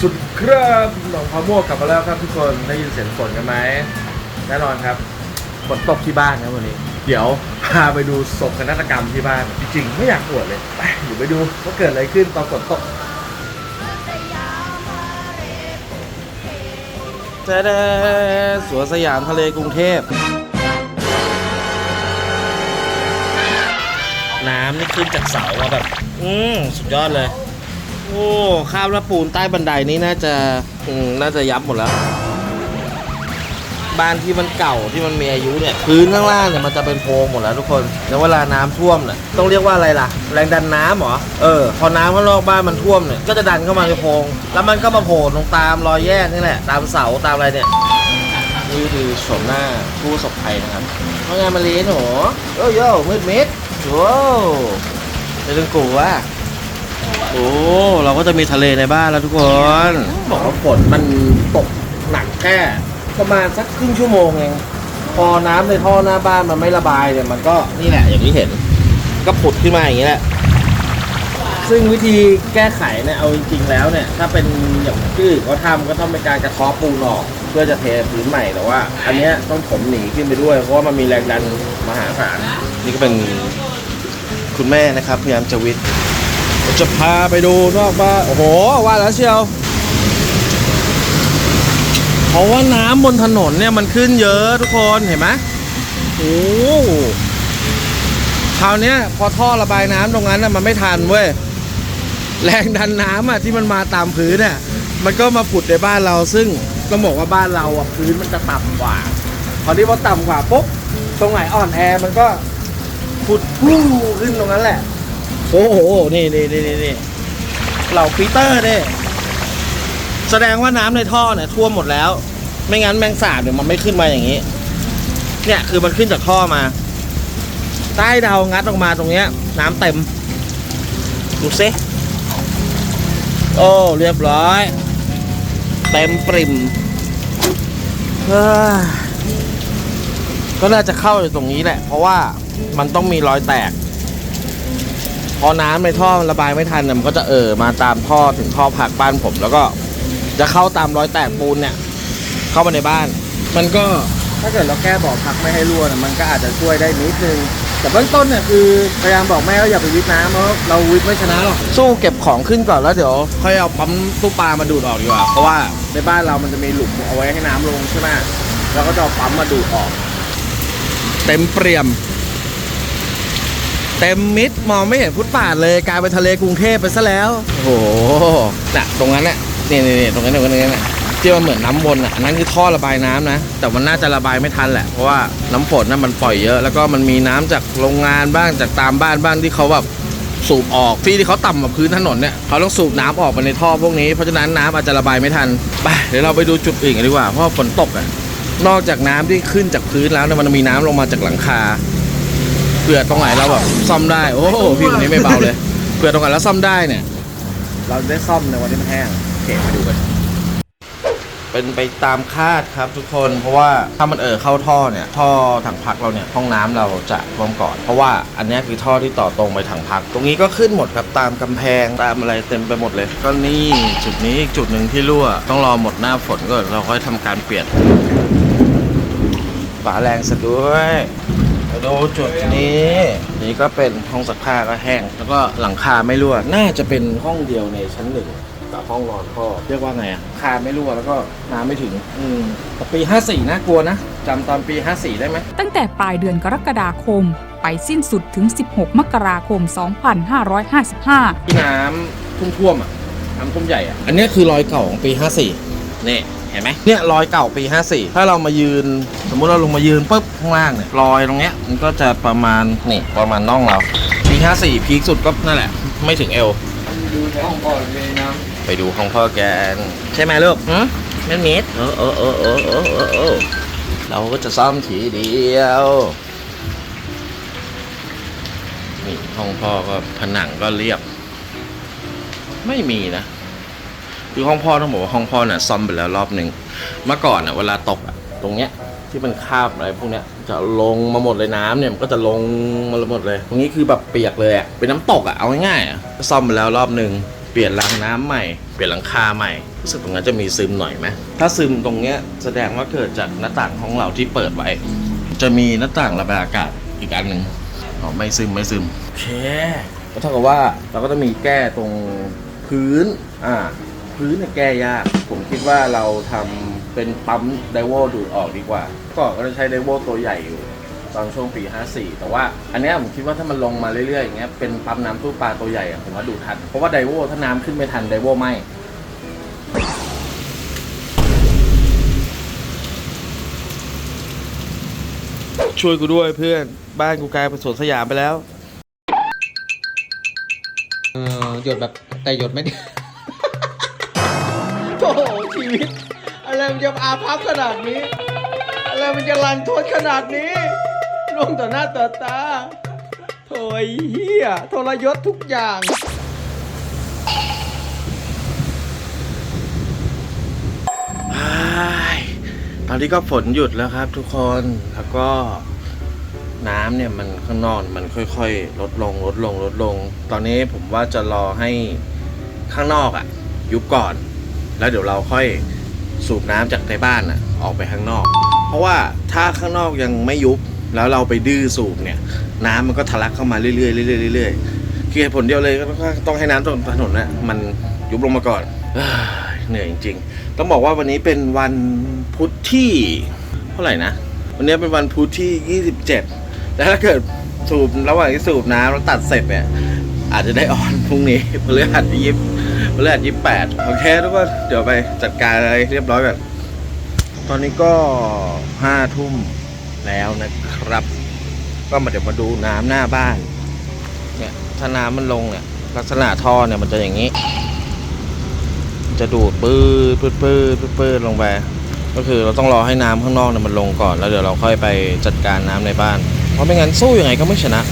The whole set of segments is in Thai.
สุดครับหนองพะม่วงกลับมาแล้วครับทุกคนได้ยินเสียงฝนกันไหมแน่นอนครับฝนตกที่บ้านครับวันนี้ เดี๋ยวพาไปดูศกนาฏกรรมที่บ้าน จริงๆ ไม่อยากปวดเลยไปเดี๋ยวไปดูว่าเกิดอะไรขึ้นตอนฝนตกเจ๊สวนสยามทะเลกรุงเทพ น้ำนี่ขึ้นจากเสามาแบบ อืมสุดยอดเลย โอ้ข้าวและปูนใต้บันไดนี้น่าจะอืมน่าจะยับหมดแล้ว บ้านที่มันเก่าที่มันมีอายุเนี่ย พื้นข้างล่างเนี่ยมันจะเป็นโพรงหมดแล้วทุกคนแล้วเวลาน้ำท่วมเนี่ยต้องเรียกว่าอะไรล่ะ แรงดันน้ำเหรอเออพอน้ำข้างนอกบ้านมันท่วมเนี่ยก็จะดันเข้ามาในโพรงแล้วมันก็มาโผล่ตรงตามรอยแยกนี่แหละตามเสาตามอะไรเนี่ย นี่คือโฉมหน้าผู้ประสบภัยนะครับว่าไงมาเลีนหนูโอ้โย่มืดมิดโอ้ไม่ต้องกลัว โอ้ เราก็จะมีทะเลในบ้านแล้วทุกคน บอกว่าฝนมันตกหนักแค่ประมาณสักครึ่งชั่วโมงเอง พอน้ำในท่อหน้าบ้านมันไม่ระบายเนี่ยมันก็นี่แหละอย่างที่เห็น ก็ผุดขึ้นมาอย่างนี้แหละ ซึ่งวิธีแก้ไขเนี่ยเอาจริงๆแล้วเนี่ย ถ้าเป็นอย่างที่อื่นเขาทำก็ต้องเป็นการกระเทาะปูนออก เพื่อจะเทพื้นใหม่แต่ว่า อันเนี้ยต้องถมหนีขึ้นไปด้วย เพราะว่ามันมีแรงดันมหาศาลนี่ก็เป็นคุณแม่นะครับพยายามจะวิทย์ จะพาไปดูนอกบ้านโอ้โหว่าแล้วเชียวเพราะว่าน้ำบนถนนเนี่ยมันขึ้นเยอะทุกคนเห็นไหมโอ้คราวเนี้ยพอท่อระบายน้ำตรงนั้นน่ะมันไม่ทันเว้ยแรงดันน้ำอะที่มันมาตามพื้นน่ะมันก็มาผุดในบ้านเราซึ่งต้องบอกว่าบ้านเราอะพื้นมันจะต่ำกว่าพอที่พอต่ำกว่าปุ๊บตรงไหนอ่อนแอมันก็ผุดพุ่งขึ้นตรงนั้นแหละ โอ้โห นี่นี่นี่นี่นี่เหล่าปีเตอร์เนี่ยแสดงว่าน้ำในท่อเนี่ยท่วมหมดแล้ว ไม่งั้นแมงสาบเนี่ยมันไม่ขึ้นมาอย่างนี้ เนี่ยคือมันขึ้นจากท่อมา ใต้เดางัดออกมาตรงเนี้ย น้ำเต็ม ดูซิโอ้เรียบร้อย เต็มปริมเฮ้ยก็น่าจะเข้าอยู่ตรงนี้แหละ เพราะว่ามันต้องมีรอยแตก พอน้ำในท่อมันระบายไม่ทันเนี่ยมันก็จะเอ่อมาตามท่อถึงท่อผักบ้านผม แล้วก็จะเข้าตามรอยแตกปูนเนี่ย เข้ามาในบ้าน มันก็ถ้าเกิดเราแก้บ่อพักไม่ให้รั่วเนี่ยมันก็อาจจะช่วยได้นิดนึงแต่เบื้องต้นเนี่ยคือพยายามบอกแม่ว่าอย่าไปวิทน้ำเพราะเราวิทไม่ชนะหรอกสู้เก็บของขึ้นก่อนแล้วเดี๋ยวค่อยเอาปั๊มตู้ปลามาดูดออกดีกว่าเพราะว่าในบ้านเรามันจะมีหลุมเอาไว้ให้น้ำลงใช่ไหมเราก็จะเอาปั๊มมาดูดออก เต็มเปี่ยม เต็มมิดมองไม่เห็นฟุตปาดเลยกลายเป็นทะเลกรุงเทพไปซะแล้ว โอ้โหน่ะตรงนั้นน่ะนี่นี่นี่ตรงนั้นตรงนั้นตรงนั้นน่ะที่มันเหมือนน้ำวนอะอันนั้นคือท่อระบายน้ำนะ แต่มันน่าจะระบายไม่ทันแหละ เพราะว่าน้ำฝนน่ะมันปล่อยเยอะ แล้วก็มันมีน้ำจากโรงงานบ้างจากตามบ้านบ้างที่เขาแบบสูบออกที่ที่เขาต่ำกว่าพื้นถนนเนี่ยเขาต้องสูบน้ำออกมาในท่อพวกนี้เพราะฉะนั้นน้ำอาจจะระบายไม่ทันไปเดี๋ยวเราไปดูจุดอื่นกันดีกว่าเพราะฝนตกอะนอกจากน้ำที่ขึ้นจากพื้นแล้วเนี่ยมันมีน้ำลงมาจากหลังคา เผื่อตรงไหนเราแบบซ่อมได้ โอ้โหพี่คนนี้ไม่เบาเลยเผื่อตรงไหนเราซ่อมได้เนี่ย เราได้ซ่อมในวันที่มันแห้งโอเคมาดูกันเป็นไปตามคาดครับทุกคนเพราะว่าถ้ามันเอ่อเข้าท่อเนี่ยท่อถังพักเราเนี่ยห้องน้ำเราจะท่วมก่อน เพราะว่าอันเนี้ยคือท่อที่ต่อตรงไปถังพัก ตรงนี้ก็ขึ้นหมดครับตามกำแพงตามอะไรเต็มไปหมดเลย ก็นี่จุดนี้อีกจุดหนึ่งที่รั่ว ต้องรอหมดหน้าฝนก่อนเราค่อยทำการเปลี่ยนฝาแรงซะด้วย มาดูจุดนี้ นี่ก็เป็นห้องซักผ้าก็แห้ง แล้วก็หลังคาไม่รั่ว น่าจะเป็นห้องเดียวในชั้นหนึ่งกับห้องนอนพ่อเรียกว่าไงอะคาไม่รั่วแล้วก็น้ำไม่ถึง อืมแต่ปี 54นะกลัวนะจำตอนปี 54 ได้ไหม ตั้งแต่ปลายเดือนกรกฎาคม ไปสิ้นสุดถึง 16 มกราคม 2555 ที่น้ำท่วมๆอะน้ำท่วมใหญ่อะ อันเนี้ยคือรอยเก่าของปี 54 นี่เห็นไหมเนี่ยรอยเก่าปี 54 ถ้าเรามายืน สมมุติเราลงมายืนปุ๊บข้างล่างเนี่ยรอยตรงเนี้ยมันก็จะประมาณนี่ประมาณน่องเราปี 54 พีคสุดก็นั่นแหละ ไม่ถึงเอวดูในห้องก่อนเลยนะไปดูห้องพ่อแกนใช่ไหมลูกหืมแม่นมิดเออเออเออเออเออเออเออเราก็จะซ่อมทีเดียวนี่ห้องพ่อก็ผนังก็เรียบ ไม่มีนะ คือห้องพ่อต้องบอกว่าห้องพ่อเนี่ยซ่อมไปแล้วรอบหนึ่งเมื่อก่อนอะเวลาตกอะตรงเนี้ยที่มันคาบอะไรพวกเนี้ยจะลงมาหมดเลยน้ำเนี่ยมันก็จะลงมาหมดเลย ตรงนี้คือแบบเปียกเลยอะเป็นน้ำตกอะเอาง่ายๆอะซ่อมไปแล้วรอบหนึ่งเปลี่ยนรางน้ำใหม่เปลี่ยนหลังคาใหม่รู้สึกตรงนั้นจะมีซึมหน่อยไหมถ้าซึมตรงเนี้ยแสดงว่าเกิดจากหน้าต่างของเราที่เปิดไว้ จะมีหน้าต่างระบายอากาศอีกอันหนึ่งอ๋อไม่ซึมไม่ซึมโอเคก็เท่ากับว่าเราก็ต้องมีแก้ตรงพื้นอ่า พื้นเนี่ยแก้ยาก ผมคิดว่าเราทำเป็นปั๊มไดโวดูดออกดีกว่าก็ก็จะใช้ไดโวตัวใหญ่อยู่ ตอนช่วงปี 54 แต่ว่าอันเนี้ยผมคิดว่าถ้ามันลงมาเรื่อยๆอย่างเงี้ยเป็นปั๊มน้ำตู้ปลาตัวใหญ่อะผมว่าดูทัน เพราะว่าไดโวถ้าน้ำขึ้นไม่ทันไดโวไหม ช่วยกูด้วยเพื่อนบ้านกูกลายเป็นสวนสยามไปแล้ว เออหยดแบบแต่หยดไม่ได้โอ้โหชี วิต อะไรมันจะอาภัพขนาดนี้ อะไรมันจะรันทดขนาดนี้ล่วงต่อหน้าต่อตาโถ่ไอ้เฮียทรยศทุกอย่างตอนนี้ก็ฝนหยุดแล้วครับทุกคนแล้วก็น้ำเนี่ยมันข้างนอกมันค่อยๆ ลดลงลดลงลดลง ตอนนี้ผมว่าจะรอให้ข้างนอกอะ่ะ ยุบก่อน แล้วเดี๋ยวเราค่อยสูบน้ำจากในบ้านอะ่ะออกไปข้างนอก เพราะว่าถ้าข้างนอกยังไม่ยุบแล้วเราไปดื้อสูบเนี่ยน้ำมันก็ทะลักเข้ามาเรื่อยๆเรื่อยๆเรื่อยๆคือเหตุผลเดียวเลยก็ต้องให้น้ำตรงถนนน่ะมันยุบลงมาก่อนเหนื่อยจริงๆ ต้องบอกว่าวันนี้เป็นวันพุธที่เท่าไหร่นะ วันนี้เป็นวันพุธที่ 27 แล้วถ้าเกิดสูบระหว่างที่สูบน้ำแล้วตัดเสร็จเนี่ยอาจจะได้ออนพรุ่งนี้เพฤหัสที่ยี่ พฤหัสยี่แปดโอเคทุกคนเดี๋ยวไปจัดการอะไรเรียบร้อยแบบตอนนี้ก็ห้าทุ่มแล้วนะครับ ก็มาเดี๋ยวมาดูน้ำหน้าบ้าน เนี่ยถ้าน้ำมันลงเนี่ย ลักษณะท่อเนี่ยมันจะอย่างนี้ จะดูดปื้ดปื้ดปื้ดปื้ดปื้ดลงไปก็คือเราต้องรอให้น้ำข้างนอกเนี่ยมันลงก่อนแล้วเดี๋ยวเราค่อยไปจัดการน้ำในบ้าน เพราะไม่งั้นสู้ยังไงก็ไม่ชนะ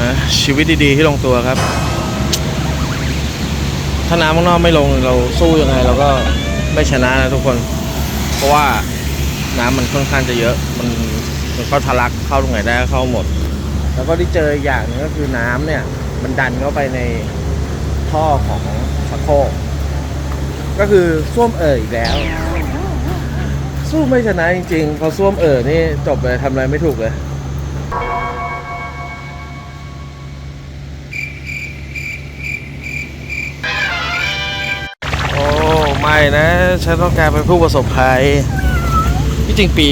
นะชีวิตดีๆที่ลงตัวครับ ถ้าน้ำข้างนอกไม่ลงเราสู้ยังไงเราก็ไม่ชนะนะทุกคน เพราะว่าน้ำมันค่อนข้างจะเยอะ มันมันก็ทะลักเข้าตรงไหนได้เข้าหมด แล้วก็ที่เจออย่างนึงก็คือน้ำเนี่ย มันดันเข้าไปในท่อของชักโคกก็คือส้วมเอ่ยอีกแล้ว สู้ไม่ชนะจริงๆ พอส้วมเอ่อนี่จบเลยทำอะไรไม่ถูกเลย นะ ฉันต้องการเป็นผู้ประสบภัย ที่จริงปี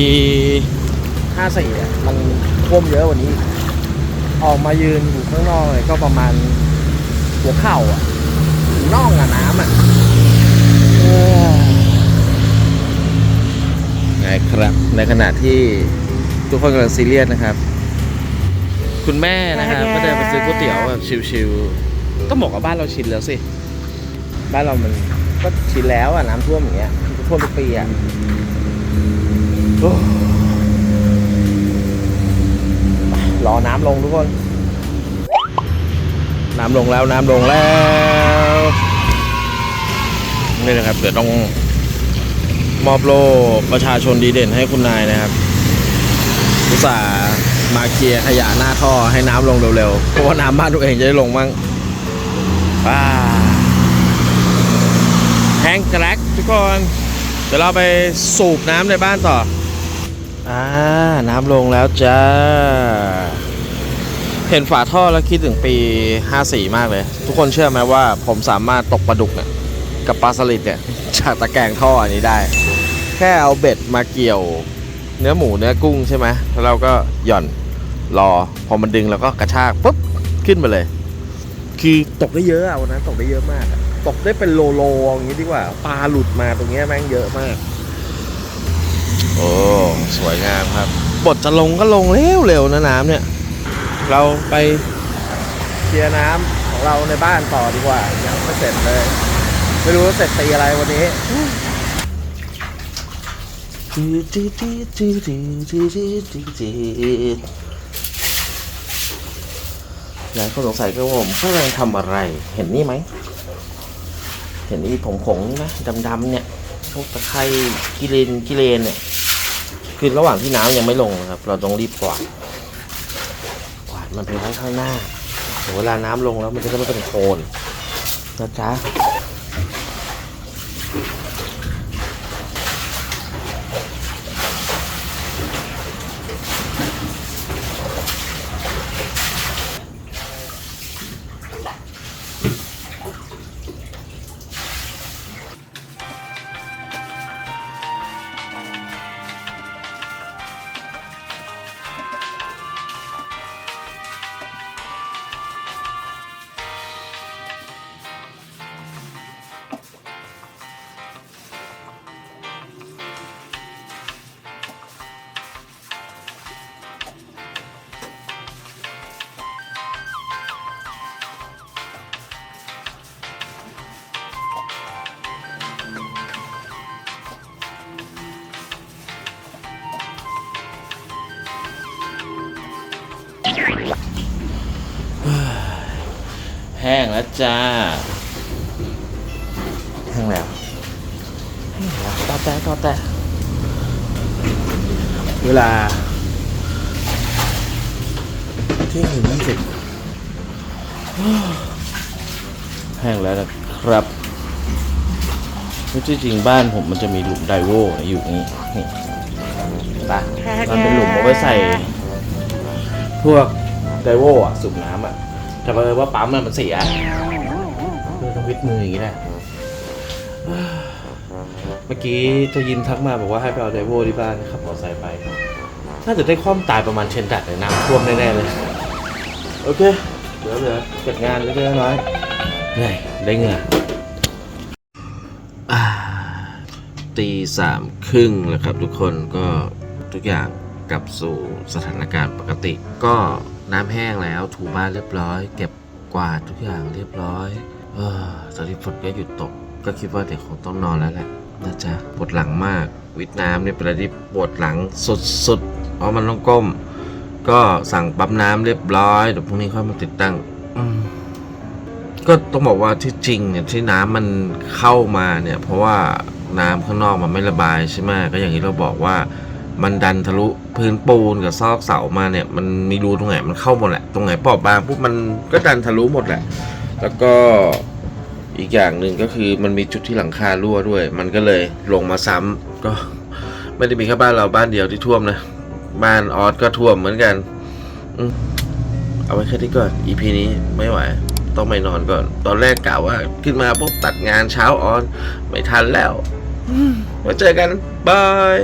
54อะมันท่วมเยอะกว่านี้ ออกมายืนอยู่ข้างนอกเลยก็ประมาณหัวเข่าอะถึงน่องอะน้ำอะเออไงครับ ในขณะที่ทุกคนกำลังซีเรียสนะครับ คุณแม่นะครับก็เดินไปซื้อก๋วยเตี๋ยวแบบชิวๆต้องบอกว่าบ้านเราชินแล้วสิ บ้านเรามัน ก็ชินแล้วอะน้ำท่วมอย่างเงี้ยมันก็ท่วมทุกปีอะรอน้ำลงทุกคน น้ำลงแล้วน้ำลงแล้วนี่นะครับ เดี๋ยวต้องมอบโล่ประชาชนดีเด่นให้คุณนายนะครับอุตส่าห์มาเคลียร์ขยะหน้าท่อให้น้ำลงเร็วๆ เพราะว่าน้ำบ้านตัวเองจะได้ลงมั่งป้า งแกรกทุกคน เดี๋ยวเราไปสูบน้ำในบ้านต่อ อ่า น้ำลงแล้วจ้า เห็นฝาท่อแล้วคิดถึงปี 54 มากเลย ทุกคนเชื่อไหมว่าผมสามารถตกปลาดุกเนี่ยกับปลาสลิดเนี่ยจากตะแกรงท่ออันนี้ได้ แค่เอาเบ็ดมาเกี่ยวเนื้อหมูเนื้อกุ้งใช่ไหมแล้วเราก็หย่อนรอ พอมันดึงแล้วก็กระชากปุ๊บ ขึ้นมาเลย คือตกได้เยอะอะวันนั้นตกได้เยอะมากอะ ตกได้เป็นโลโลอย่างนี้ดีกว่า ปลาหลุดมาตรงเนี้ยแม่งเยอะมาก โอ้สวยงามครับบทจะลงก็ลงเร็วๆนะน้ำเนี่ย เราไปเคลียร์น้ำของเราในบ้านต่อดีกว่ายังไม่เสร็จเลย ไม่รู้ว่าเสร็จตีอะไรวันนี้หลายคนสงสัยก็ว่าผมกำลังทำอะไรเห็นนี่ไหม เห็นนี่ผงผงนี่ไหมดำๆเนี่ยพวกตะไคร่กิเลนกิเลนเนี่ยคือระหว่างที่น้ำยังไม่ลงนะครับ เราต้องรีบกวาดกวาดมันไปไว้ข้างหน้าเวลาน้ำลงแล้วมันจะได้ไม่เป็นโคลนนะจ๊ะ แห้งแล้วจ้าแห้งแล้วแห้งแล้วต่อแต่ต่อแต่เวลาเที่ยงถึงยี่สิบแห้งแล้วนะครับที่จริงบ้านผมมันจะมีหลุมไดโวอยู่นี่นี่เห็นปะมันเป็นหลุมเอาไว้ใส่ พวกไดโวอะสูบน้ำอะแต่เออว่าปั๊มมันเสียเลยต้องวิดมืออย่างนี้แหละเมื่อกี้เจะยินทักมาบอกว่าให้ไปเอาไดโวที่บ้านขับมอเตอร์ไซค์ไปน่าจะได้ความตายประมาณเชนดัดเลยน้ำท่วมแน่ๆเลย โอเค เดี๋ยวเหลือเก็บงานเล็กๆน้อยเหนื่อยได้เงื่ออ่าตีสามครึ่งแล้วครับทุกคนก็ทุกอย่าง กลับสู่สถานการณ์ปกติ ก็น้ำแห้งแล้วถูบ้านเรียบร้อย เก็บกวาดทุกอย่างเรียบร้อย เออตอนนี้ฝนก็หยุดตก ก็คิดว่าเดี๋ยวคงต้องนอนแล้วแหละนะจ๊ะปวดหลังมากวิดน้ำเนี่ยเป็นอะไรที่ปวดหลังสุดๆเพราะมันต้องก้ม ก็สั่งปั๊มน้ำเรียบร้อยเดี๋ยวพรุ่งนี้ค่อยมาติดตั้งก็ต้องบอกว่าที่จริงเนี่ยที่น้ำมันเข้ามาเนี่ย เพราะว่าน้ำข้างนอกมันไม่ระบายใช่ไหมก็อย่างที่เราบอกว่า มันดันทะลุพื้นปูนกับซอกเสามาเนี่ยมันมีรูตรงไหนมันเข้าหมดแหละตรงไหนเปราะบางปุ๊บมันก็ดันทะลุหมดแหละ แล้วก็อีกอย่างหนึ่งก็คือมันมีจุดที่หลังคารั่วด้วย มันก็เลยลงมาซ้ำก็ไม่ได้มีแค่บ้านเราบ้านเดียวที่ท่วมนะบ้านออสก็ท่วมเหมือนกันอืมเอาไว้แค่นี้ก่อน EP นี้ไม่ไหว ต้องไปนอนก่อน ตอนแรกกะว่า ขึ้นมาปุ๊บตัดงานเช้าออน ไม่ทันแล้วอืมไว้เจอกัน บาย